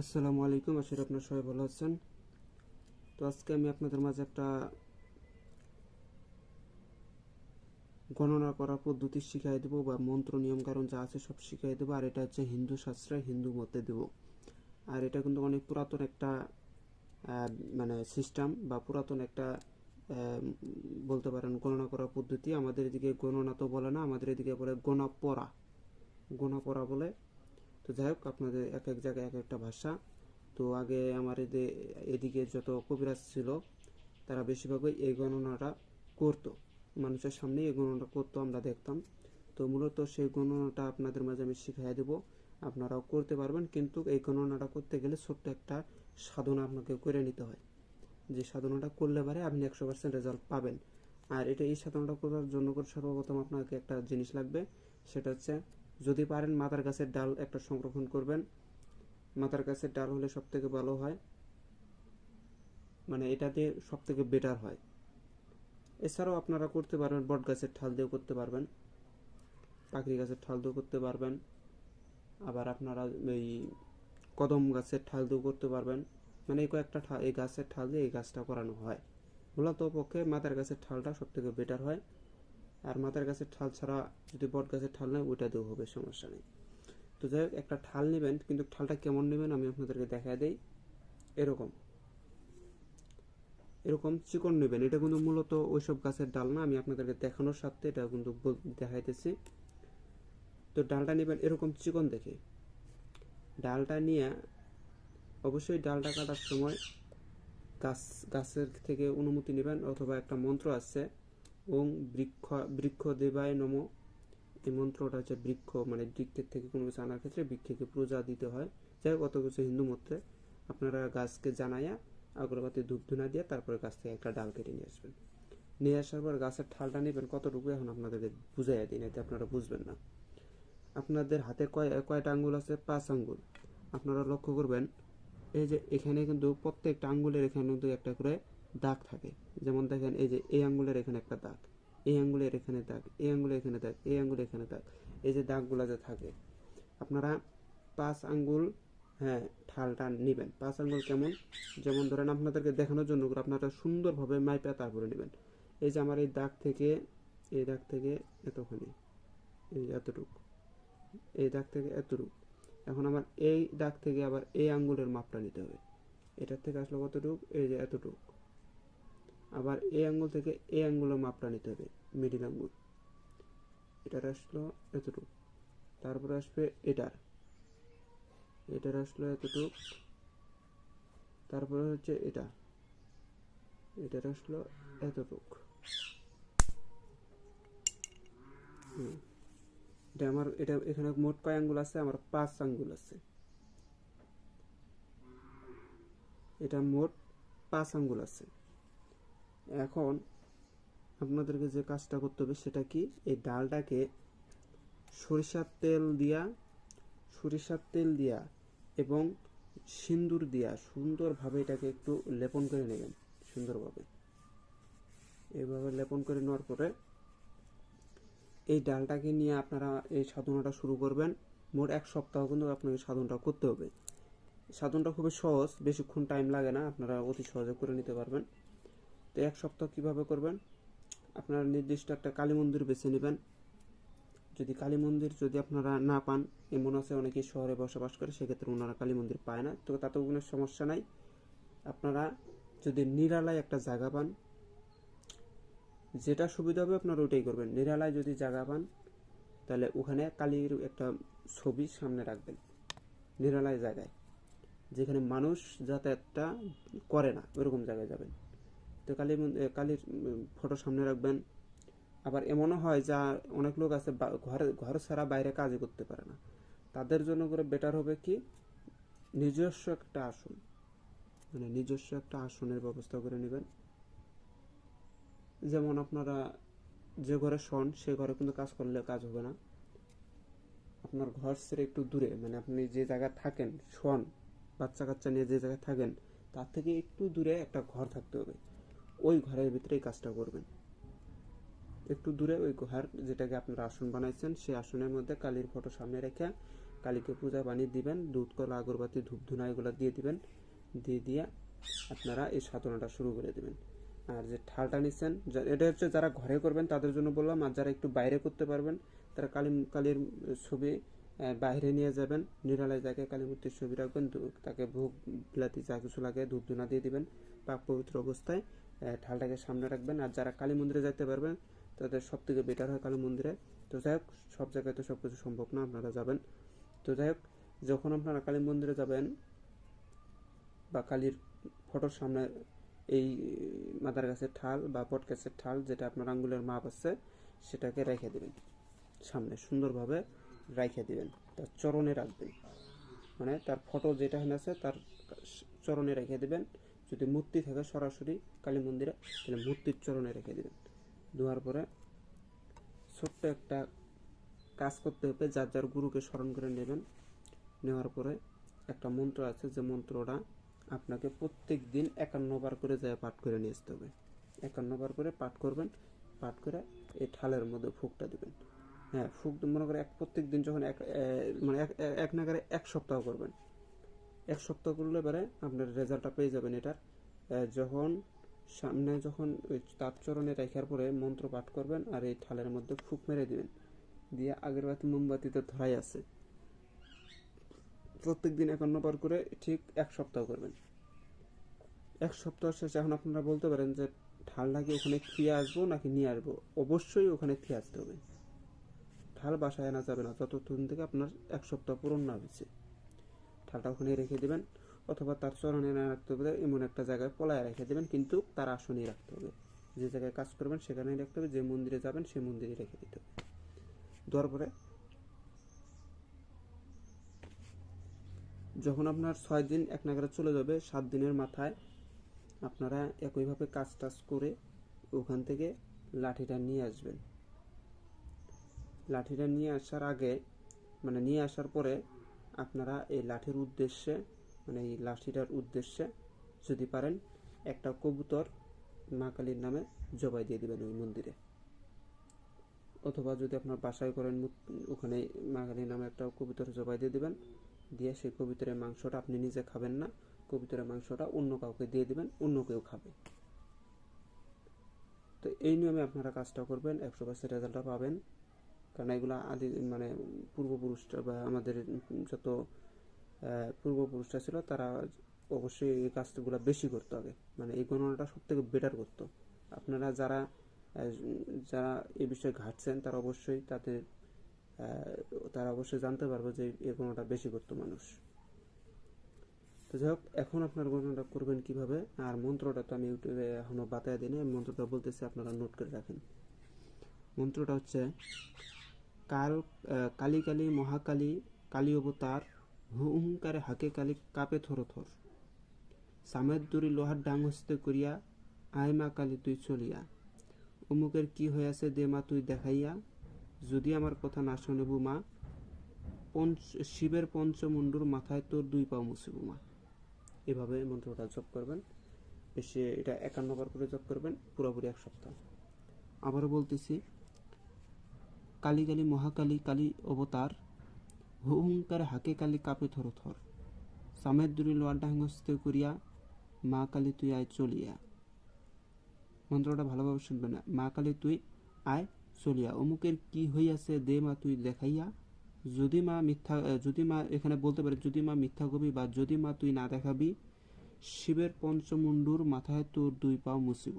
আসসালামু আলাইকুম, আশা করি আপনারা সবাই ভালো আছেন। তো আজকে আমি আপনাদের মাঝে একটা গণনা করা পদ্ধতি শিখাই দেবো বা মন্ত্র, নিয়ম, কারণ যা আছে সব শিখাই দেবো। আর এটা হচ্ছে হিন্দু শাস্ত্রে হিন্দু মতে দেবো। আর এটা কিন্তু অনেক পুরাতন একটা মানে সিস্টেম বা পুরাতন একটা বলতে পারেন গণনা করা পদ্ধতি। আমাদের এদিকে গণনা তো বলে না, আমাদের এদিকে বলে গণা পড়া বলে তো যাই হোক, আপনাদের এক এক জায়গায় এক একটা ভাষা। তো আগে আমার এদে- এদিকে যত কবিরাজ ছিল, তারা বেশিরভাগই এই গণনাটা করতো। মানুষের সামনে এই গণনাটা করতো, আমরা দেখতাম। তো মূলত সেই গণনাটা আপনাদের মাঝে আমি শিখিয়ে দেবো। আপনারাও করতে পারবেন, কিন্তু এই গণনাটা করতে গেলে ছোট্ট একটা সাধনা আপনাকে করে নিতে হয়। যে সাধনাটা করলে পারে আপনি একশো পার্সেন্ট রেজাল্ট পাবেন। আর এটা এই সাধনাটা করার জন্য সর্বপ্রথম আপনাকে একটা জিনিস লাগবে, সেটা হচ্ছে যদি পারেন মাথার গাছের ডাল একটা সংরক্ষণ করবেন। মাথার গাছের ডাল হলে সব থেকে ভালো হয়। মানে এটা দিয়ে সব থেকে বেটার হয়। এছাড়াও আপনারা করতে পারবেন, বট গাছের ঠাল দিয়েও করতে পারবেন, পাখরি গাছের ঠাল দিয়েও করতে পারবেন, আবার আপনারা এই কদম গাছের ঠাল দিয়েও করতে পারবেন। মানে এই কয়েকটা এই গাছের ঠাল দিয়ে এই গাছটা করানো হয়। মূলত পক্ষে মাথার গাছের ঠালটা সব থেকে বেটার হয়। আর মাথার গাছের ঠাল ছাড়া যদি বট গাছের ঠাল নেয় ওইটা দিয়েও হবে, সমস্যা নেই। তো যাই হোক, একটা ঠাল নেবেন, কিন্তু ঠালটা কেমন নেবেন আমি আপনাদেরকে দেখা দেই। এরকম। এরকম চিকন নেবেন। এটা কিন্তু মূলত ওইসব গাছের ডাল না, আমি আপনাদেরকে দেখানোর সাথে এটা কিন্তু দেখাইতেছি। তো ডালটা নেবেন এরকম চিকন দেখে। ডালটা নিয়ে অবশ্যই ডালটা কাটার সময় গাছ গাছের থেকে অনুমতি নেবেন, অথবা একটা মন্ত্র আছে ওং বৃক্ষ বৃক্ষ দেবায় নম। এই মন্ত্রটা হচ্ছে বৃক্ষ মানে বৃক্ষের থেকে কোনো কিছু আনার ক্ষেত্রে বৃক্ষকে পূজা দিতে হয়। যাই হোক, অত কিছু হিন্দু মতে আপনারা গাছকে জানাইয়া আগরবাতি ধূপ ধুনা দিয়ে তারপরে গাছ থেকে একটা ডাল কেটে নিয়ে আসবেন। নিয়ে আসার পর গাছের ঠালটা নেবেন, কতটুকু এখন আপনাদেরকে বুঝাইয়া দিন এতে আপনারা বুঝবেন না। আপনাদের হাতে কয়, কয়টা আঙ্গুল আছে? পাঁচ আঙ্গুল। আপনারা লক্ষ্য করবেন, এই যে এখানে কিন্তু প্রত্যেকটা আঙ্গুলের এখানে কিন্তু একটা করে দাগ থাকে। যেমন দেখেন, এই যে এই আঙ্গুলের এখানে একটা দাগ এই আঙ্গুলের এখানে দাগ এই আঙ্গুলের এখানে দাগ এই আঙ্গুলের এখানে দাগ, এই যে দাগগুলো যে থাকে। আপনারা পাঁচ আঙ্গুল হ্যাঁ ঠালটা নেবেন। পাঁচ আঙ্গুল কেমন? যেমন ধরেন আপনাদেরকে দেখানোর জন্য আপনারা সুন্দরভাবে মাইপা তারপরে নেবেন। এই যে আমার এই দাগ থেকে, এই দাগ থেকে এতখানি, এই এতটুকু, এই দাগ থেকে এতটুকু। এখন আমার এই দাগ থেকে আবার এই আঙ্গুলের মাপটা নিতে হবে। এটার থেকে আসলে কতটুকু? এই যে এতটুকু। আবার এই আঙ্গুল থেকে এই আঙ্গুলের মাপটা নিতে হবে মিডিল আঙ্গুল। এটার আসলো এতটুকু। তারপরে আসবে এটার। এটার আসলো এতটুকু। তারপরে হচ্ছে এটা। এটার আসলো এতটুকু। এটা আমার, এটা এখানে মোট কয় আঙ্গুল আছে? আমার পাঁচ আঙ্গুল আছে। এটা মোট পাঁচ আঙ্গুল আছে। এখন আপনাদেরকে যে কাজটা করতে হবে সেটা কি? এই ডালটাকে সরিষার তেল দিয়া, সরিষার তেল দিয়া এবং সিন্দুর দিয়া সুন্দরভাবে এটাকে একটু লেপন করে নেবেন সুন্দরভাবে। এভাবে লেপন করে নেওয়ার পরে এই ডালটাকে নিয়ে আপনারা এই সাধনাটা শুরু করবেন। মোট এক সপ্তাহ কিন্তু আপনাকে সাধনটা করতে হবে। সাধনটা খুবই সহজ, বেশিক্ষণ টাইম লাগে না, আপনারা অতি সহজে করে নিতে পারবেন। তো এক সপ্তাহ কীভাবে করবেন? আপনারা নির্দিষ্ট একটা কালী মন্দির বেছে নেবেন। যদি কালী মন্দির যদি আপনারা না পান এমন আছে অনেকেই শহরে বসবাস করে, সেক্ষেত্রে ওনারা কালী মন্দির পায় না। তো তাতেও কোনো সমস্যা নাই। আপনারা যদি নিরালায় একটা জায়গা পান, যেটা সুবিধা হবে আপনারা ওইটাই করবেন। নিরালায় যদি জায়গা পান, তাহলে ওখানে কালীর একটা ছবি সামনে রাখবেন, নিরালায় জায়গায়। যেখানে মানুষ যাতায়াতটা করে না, ওইরকম জায়গায় যাবেন। তো কালী কালীর ফটো সামনে রাখবেন। আবার এমনও হয় যা অনেক লোক আছে ঘরে, ঘর ছাড়া বাইরে কাজই করতে পারে না। তাদের জন্য করে বেটার হবে কি? নিজস্ব একটা আসন। মানে নিজস্ব একটা আসনের ব্যবস্থা করে নেবেন। যেমন আপনারা যে ঘরে শোন, সে ঘরে কিন্তু কাজ করলে কাজ হবে না। আপনার ঘর ছেড়ে একটু দূরে মানে আপনি যে জায়গায় থাকেন, শোন বাচ্চা কাচ্চা নিয়ে যে জায়গায় থাকেন, তার থেকে একটু দূরে একটা ঘর থাকতে হবে। ওই ঘরের ভিতরেই কাজটা করবেন। একটু দূরে ওই ঘর যেটাকে আপনারা আসন বানাইছেন, সেই আসনের মধ্যে কালীর ফটো সামনে রেখে কালীকে পূজা পানি দিবেন, দুধ, কলা, আগরবাতি, ধূপ, ধুনা এগুলো দিয়ে দিবেন, দিয়ে দিয়ে আপনারা এই সাধনাটা শুরু করে দিবেন। আর যে ঠালটা নিচ্ছেন এটা হচ্ছে যারা ঘরে করবেন তাদের জন্য বললাম, আর যারা একটু বাইরে করতে পারবেন, তারা কালী, কালীর ছবি বাইরে নিয়ে যাবেন নিরালয় জায়গায় কালী মূর্তির ছবি রাখবেন তাকে ভোগ, বিলাতি, যা কিছু লাগে ধূপ, ধুনা দিয়ে দিবেন, পাক পবিত্র অবস্থায়। ঢালটাকে সামনে রাখবেন। আর যারা কালী মন্দিরে যাইতে পারবেন, তাদের সব থেকে বেটার হয় কালী মন্দিরে। তো যাই হোক, সব জায়গায় তো সব কিছু সম্ভব না, আপনারা যাবেন। তো যাই হোক, যখন আপনারা কালী মন্দিরে যাবেন বা কালীর ফটোর সামনে এই মাদার গাছের ঠাল বা পট গাছের ঠাল যেটা আপনার আঙ্গুলের মাপ আছে, সেটাকে রেখে দেবেন। সামনে সুন্দরভাবে রেখে দিবেন, তার চরণে রাখবেন। মানে তার ফটো যেটা আছে, তার চরণে রেখে দিবেন। যদি মূর্তি থাকে সরাসরি কালী মন্দিরে, তাহলে মূর্তির চরণে রেখে দিবেন। দেওয়ার পরে ছোট্ট একটা কাজ করতে হবে, যার যার গুরুকে স্মরণ করে নেবেন। নেওয়ার পরে একটা মন্ত্র আছে, যে মন্ত্রটা আপনাকে প্রত্যেক দিন একান্ন বার করে যায় পাঠ করে নিয়ে আসতে হবে। একান্ন বার করে পাঠ করবেন, পাঠ করে এই ঠালের মধ্যে ফুকটা দিবেন। হ্যাঁ ফুক মনে করে এক প্রত্যেক দিন যখন এক মানে এক নাগারে এক সপ্তাহ করবেন। এক সপ্তাহ করলে পরে আপনার রেজাল্টটা পেয়ে যাবেন এটার। যখন সামনে যখন ওই তার চরণে রেখার পরে মন্ত্র পাঠ করবেন আর এই ঠালের মধ্যে ফুক মেরে দিবেন, দিয়ে আগের বাতি মোমবাতিতে ধরাই আছে। প্রত্যেক দিন একান্ন বার করে ঠিক এক সপ্তাহ করবেন। এক সপ্তাহ শেষে এখন আপনারা বলতে পারেন যে ঢালটা কি ওখানে খেয়ে আসব নাকি নিয়ে আসব? অবশ্যই ওখানে খেয়ে আসতে হবে। ঢাল বাসায় আনা যাবে না ততক্ষণ থেকে আপনার এক সপ্তাহ পূরণ না হয়েছে। ঢালটা ওখানে রেখে দেবেন অথবা তার চরণে না রাখতে হবে, এমন একটা জায়গায় পলায় রেখে দেবেন, কিন্তু তার আসনেই রাখতে হবে। যে জায়গায় কাজ করবেন সেখানেই রাখতে হবে, যে মন্দিরে যাবেন সেই মন্দিরে রেখে দিতে হবে। দেওয়ার পরে যখন আপনার ছয় দিন এক নাগারে চলে যাবে, সাত দিনের মাথায় আপনারা একইভাবে কাজ টাজ করে ওখান থেকে লাঠিটা নিয়ে আসবেন। লাঠিটা নিয়ে আসার আগে মানে নিয়ে আসার পরে আপনারা এই লাঠির উদ্দেশ্যে মানে এই লাঠিটার উদ্দেশ্যে যদি পারেন, একটা কবুতর মা কালীর নামে জবাই দিয়ে দেবেন ওই মন্দিরে। অথবা যদি আপনার বাসায় করেন, ওখানে মা কালীর নামে একটা কবুতর জবাই দিয়ে দেবেন, দিয়ে সেই কবিতরের মাংসটা আপনি নিজে খাবেন না, কবিতরের মাংসটা অন্য কাউকে দিয়ে দিবেন, অন্য কেউ খাবে। তো এই নিয়মে আপনারা কাজটা করবেন, একশো পার্সেন্ট রেজাল্টটা পাবেন। কারণ এগুলো আদি মানে পূর্বপুরুষরা বা আমাদের যত পূর্বপুরুষরা ছিল তারা অবশ্যই এই কাজগুলো বেশি করতে হবে মানে এই গণনাটা সব থেকে বেটার করতো। আপনারা যারা যারা এই বিষয়ে ঘাটছেন, তারা অবশ্যই তাদের তারা অবশ্যই জানতে পারবে যে এই গণনাটা বেশি করতো মানুষ। তো যাই হোক, এখন আপনার গণনাটা করবেন কীভাবে? আর মন্ত্রটা তো আমি ইউটিউবে এখনও বাতায় দিই না মন্ত্রটা বলতেছি, আপনারা নোট করে রাখেন। মন্ত্রটা হচ্ছে কাল কালী কালী, মহাকালী, কালী অবতার হুঙ্কারে হাকে কালী কাপে থর থর সামের দড়ি লোহার ডাং হস্তে করিয়া আয় মা কালী তুই চলিয়া। অমুকের কি হইয়াছে দে মা তুই দেখাইয়া। যদি আমার কথা না শুনেবু মা, পঞ্চ শিবের পঞ্চমুণ্ডুর মাথায় তোর দুই পা মুছিবু মা। এভাবে মন্ত্রটা জপ করবেন। এসে এটা একান্ন বার করে জপ করবেন, পুরোপুরি এক সপ্তাহ। আবারও বলতেছি কালী কালী মহাকালী কালী অবতার হুঙ্কার হাকে কালী কাপে থর থর। সামের দূরে লোয়ার ডাঙ্গস্তে করিয়া মা কালী তুই আয় চলিয়া। মন্ত্রটা ভালোভাবে শুনবে না। মা কালী তুই আয় চলিয়া। অমুকের কি হইয়াছে দে মা তুই দেখাইয়া। যদি মা মিথ্যা যদি মা এখানে বলতে পারে, যদি মা মিথ্যা কবি বা যদি মা তুই না দেখাবি, শিবের পঞ্চমুণ্ডুর মাথায় তোর দুই পাও মুছিব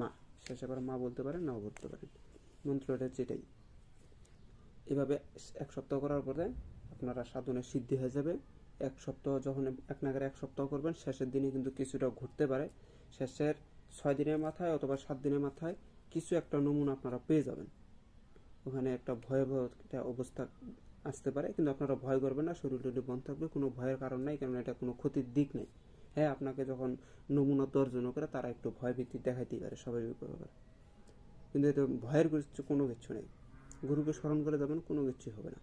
মা, শেষে মা বলতে পারেন নাও বলতে পারেন মন্ত্রটা যেটাই। এভাবে এক সপ্তাহ করার পরে আপনারা সাধনের সিদ্ধি হয়ে যাবে। এক সপ্তাহ যখন এক নাগারে এক সপ্তাহ করবেন, শেষের দিনে কিন্তু কিছুটা ঘুরতে পারে। শেষের ছয় দিনের মাথায় অথবা সাত দিনের মাথায় কিছু একটা নমুনা আপনারা পেয়ে যাবেন। ওখানে একটা ভয়াবহ একটা অবস্থা আসতে পারে, কিন্তু আপনারা ভয় করবেন না, শরীর টরীর বন্ধ থাকবে, কোনো ভয়ের কারণ নাই কারণ এটা কোনো ক্ষতির দিক নেই। হ্যাঁ আপনাকে যখন নমুনা তর্জন করে তারা একটু ভয় ভীতি দেখাইতেই পারে স্বাভাবিক ব্যাপার কিন্তু এটা ভয়ের কিছু কোনো কিছু নেই। গুরুকে স্মরণ করে যাবেন কোনো কিছু হবে না।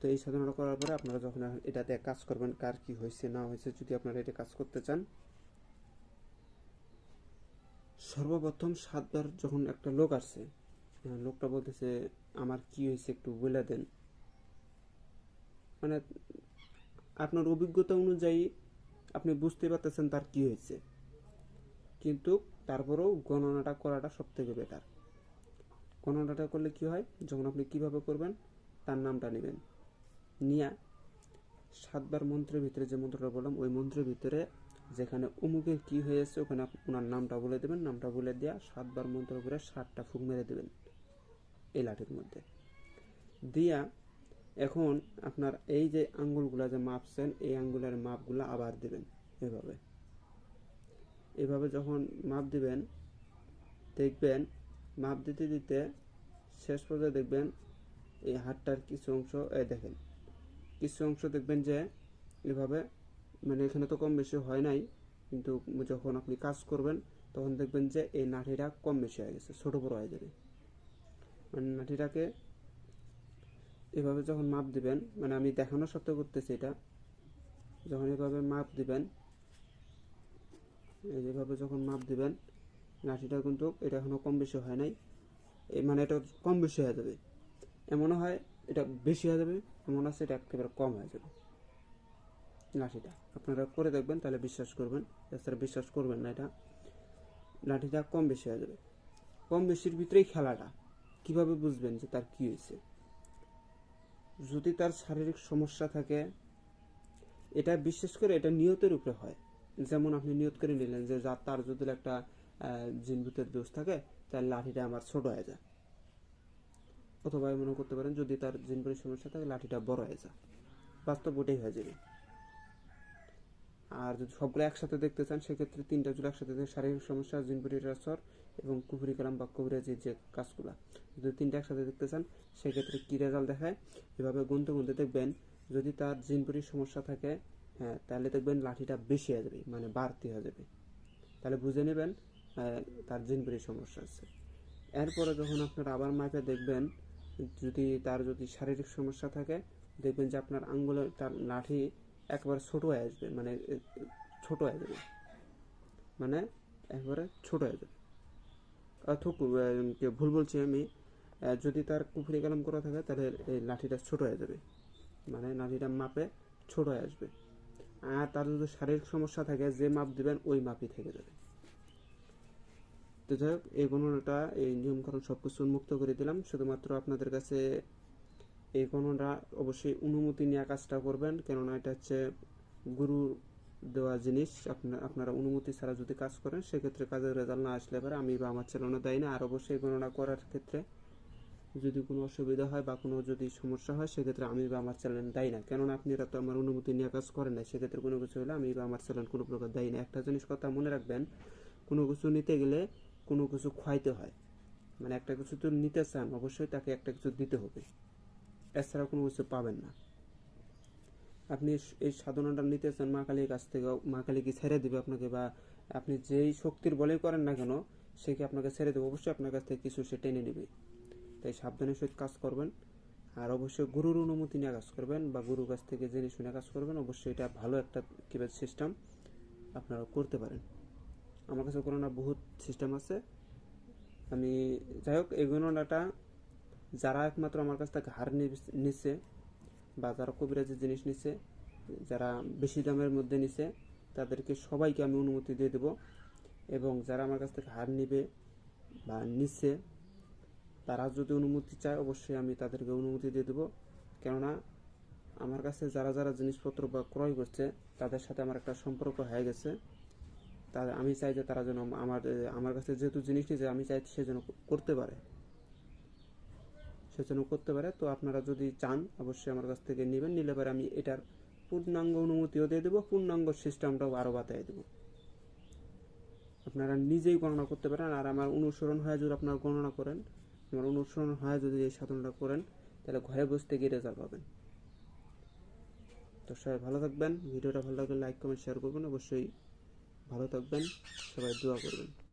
তো এই সাধনাটা করার পরে আপনারা যখন এটাতে কাজ করবেন, কার কি হয়েছে, না হয়েছে, যদি আপনারা এটা কাজ করতে চান। সর্বপ্রথম সাতবার যখন একটা লোক আসছে লোকটা বলতেছে, আমার কি হয়েছে একটু বলে দেন। মানে আপনার অভিজ্ঞতা অনুযায়ী আপনি বুঝতে পারতেছেন তার কি হয়েছে। কিন্তু তারপরেও গণনাটা করাটা সব থেকে বেটার গণনাটা করলে কি হয়? যখন আপনি কীভাবে করবেন? তার নামটা নেবেন। নিয়া, সাতবার মন্ত্রের ভিতরে যে মন্ত্রটা বললাম, ওই মন্ত্রের ভিতরে যেখানে অমুকের কি হয়েছে, ওখানে ওনার নামটা বলে দেবেন। নামটা বলে দেওয়া সাতবার মন্ত্র করে সাতটা ফুক মেরে দেবেন এই লাঠির মধ্যে। দিয়া, এখন আপনার এই যে আঙ্গুলগুলা যে মাপছেন, এই আঙ্গুলের মাপগুলা আবার দেবেন এভাবে। এভাবে যখন মাপ দিবেন, দেখবেন, মাপ দিতে দিতে শেষ পর্যায়ে দেখবেন এই হাতটার কিছু অংশ এ দেখেন, কিছু অংশ দেখবেন যে এভাবে মানে এখানে তো কম বেশি হয় নাই, কিন্তু যখন আপনি কাজ করবেন, তখন দেখবেন যে এই নাঠিটা কম বেশি হয়ে গেছে, ছোট বড় হয়ে যাবে। মানে নাঠিটাকে এভাবে যখন মাপ দিবেন মানে আমি দেখানোর সত্ত্বেও করতেছি এটা, যখন এভাবে মাপ দিবেন যেভাবে যখন মাপ দিবেন লাঠিটা কিন্তু এটা এখনও কম বেশি হয় নাই। মানে এটা কম বেশি হয়ে যাবে। এমনও হয়, এটা বেশি হয়ে যাবে এমন আছে, এটা একেবারে কম হয়ে যাবে। লাঠিটা আপনারা করে দেখবেন, তাহলে বিশ্বাস করবেন। এছাড়া বিশ্বাস করবেন না এটা। লাঠিটা কম বেশি হয়ে যাবে। কম বেশির ভিতরেই খেলাটা। কীভাবে বুঝবেন যে তার কি হয়েছে? যদি তার শারীরিক সমস্যা থাকে, এটা বিশ্বাস করে এটা নিয়তের উপরে হয়। যেমন আপনি নিয়ত করে নিলেন যে যার তার যদি একটা জিনভূতের দোষ থাকে, তার লাঠিটা আমার ছোট হয়ে যায়। অথবা মনে করতে পারেন, যদি তার জিনপুরের সমস্যা থাকে, লাঠিটা বড় হয়ে যায়। বাস্তব ওটাই হয়ে যাবে। আর যদি সবগুলো একসাথে দেখতে চান, সেক্ষেত্রে তিনটা যদি একসাথে শারীরিক সমস্যা জিনপুরির আসর এবং কুফুরি কালাম বা কবিরাজির যে কাজগুলা, যদি তিনটা একসাথে দেখতে চান, সেক্ষেত্রে কী রেজাল্ট দেখায়? এভাবে গুনতে গুনতে দেখবেন, যদি তার জিনপুরির সমস্যা থাকে হ্যাঁ তাহলে দেখবেন লাঠিটা বেশি হয়ে যাবে মানে বাড়তি হয়ে যাবে। তাহলে বুঝে নেবেন তার জিনপুরির সমস্যা আছে। এরপরে যখন আপনারা আবার মাপে দেখবেন যদি তার যদি শারীরিক সমস্যা থাকে দেখবেন যে আপনার আঙ্গুলের তার লাঠি একবারে ছোট হয়ে আসবে মানে ছোট হয়ে যাবে। মানে একবারে ছোট হয়ে যাবে। আহ, ভুল বলছি আমি যদি তার কুফরি কালাম করা থাকে তাহলে এই লাঠিটা ছোট হয়ে যাবে। মানে লাঠিটা মাপে ছোট হয়ে আসবে। তার যদি শারীরিক সমস্যা থাকে, যে মাপ দিবেন, ওই মাপই থেকে যাবে। তো যাই হোক, এই গণনাটা, এই নিয়মকানুন সব কিছু উন্মুক্ত করে দিলাম। শুধুমাত্র আপনাদের কাছে এই গণনা অবশ্যই অনুমতি নিয়ে কাজটা করবেন, কেননা এটা হচ্ছে গুরু দেওয়া জিনিস। আপনার আপনারা অনুমতি ছাড়া যদি কাজ করেন, সেক্ষেত্রে কাজের রেজাল্ট না আসলে পারে আমি বা আমার চালানো দেয় না। আর অবশ্যই গণনা করার ক্ষেত্রে যদি কোনো অসুবিধা হয় বা কোনো যদি সমস্যা হয়, সেক্ষেত্রে আমি বা আমার চ্যানেল দেয় না। কেননা আপনারা তো আমার অনুমতি নিয়ে কাজ করেন না সেক্ষেত্রে কোনো কিছু হলে আমি বা আমার চ্যানেল কোনো প্রকার দেয় না। একটা জিনিস কথা মনে রাখবেন, কোনো কিছু নিতে গেলে কোনো কিছু খাইতে হয়। মানে একটা কিছু তো নিতে চান, অবশ্যই তাকে একটা কিছু দিতে হবে। এছাড়া কোনো কিছু পাবেন না। আপনি এই সাধনাটা নিতে চান মা কালীর কাছ থেকে মা কালী কি ছেড়ে দেবে আপনাকে বা আপনি যেই শক্তির বলেই করেন না কেন, সে কি আপনাকে ছেড়ে দেবে? অবশ্যই আপনার কাছ থেকে কিছু সে টেনে নেবে। তাই সাবধানের সহিত কাজ করবেন। আর অবশ্যই গুরুর অনুমতি নিয়ে কাজ করবেন বা গুরুর কাছ থেকে জেনে শুনে কাজ করবেন, অবশ্যই এটা ভালো একটা কীভাবে সিস্টেম আপনারা করতে পারেন। আমার কাছে কোনো না বহুত সিস্টেম আছে। আমি যাই হোক, এই গণনাটা যারা একমাত্র আমার কাছ থেকে হার নিচ্ছে বা যারা কবিরাজের জিনিস নিচ্ছে যারা বেশি দামের মধ্যে নিচ্ছে তাদেরকে সবাইকে আমি অনুমতি দিয়ে দেব। এবং যারা আমার কাছ থেকে হার নিবে বা নিচ্ছে তারা যদি অনুমতি চায়, অবশ্যই আমি তাদেরকে অনুমতি দিয়ে দেবো। কেননা, আমার কাছে যারা যারা জিনিসপত্র বা ক্রয় করছে, তাদের সাথে আমার একটা সম্পর্ক হয়ে গেছে। তা আমি চাই যে তারা যেন আমার আমার কাছে যেহেতু জিনিসটি যে আমি চাই সে যেন করতে পারে। সে যেন করতে পারে, তো আপনারা যদি চান, অবশ্যই আমার কাছ থেকে নেবেন, নিলে পরে আমি এটার পূর্ণাঙ্গ অনুমতিও দিয়ে দেবো, পূর্ণাঙ্গ সিস্টেমটাও আরও বাতায় দেবো। আপনারা নিজেই গণনা করতে পারেন, আর আমার অনুসরণ হয়ে যদি আপনারা গণনা করেন আমার অনুসরণ হয় যদি এই সাধনটা করেন, তাহলে ঘরে বসতে গিয়ে রেজাল্ট পাবেন। তো সবাই ভালো থাকবেন, ভিডিওটা ভালো লাগলে লাইক কমেন্ট শেয়ার করবেন। অবশ্যই ভালো থাকবেন, সবাই দোয়া করবেন।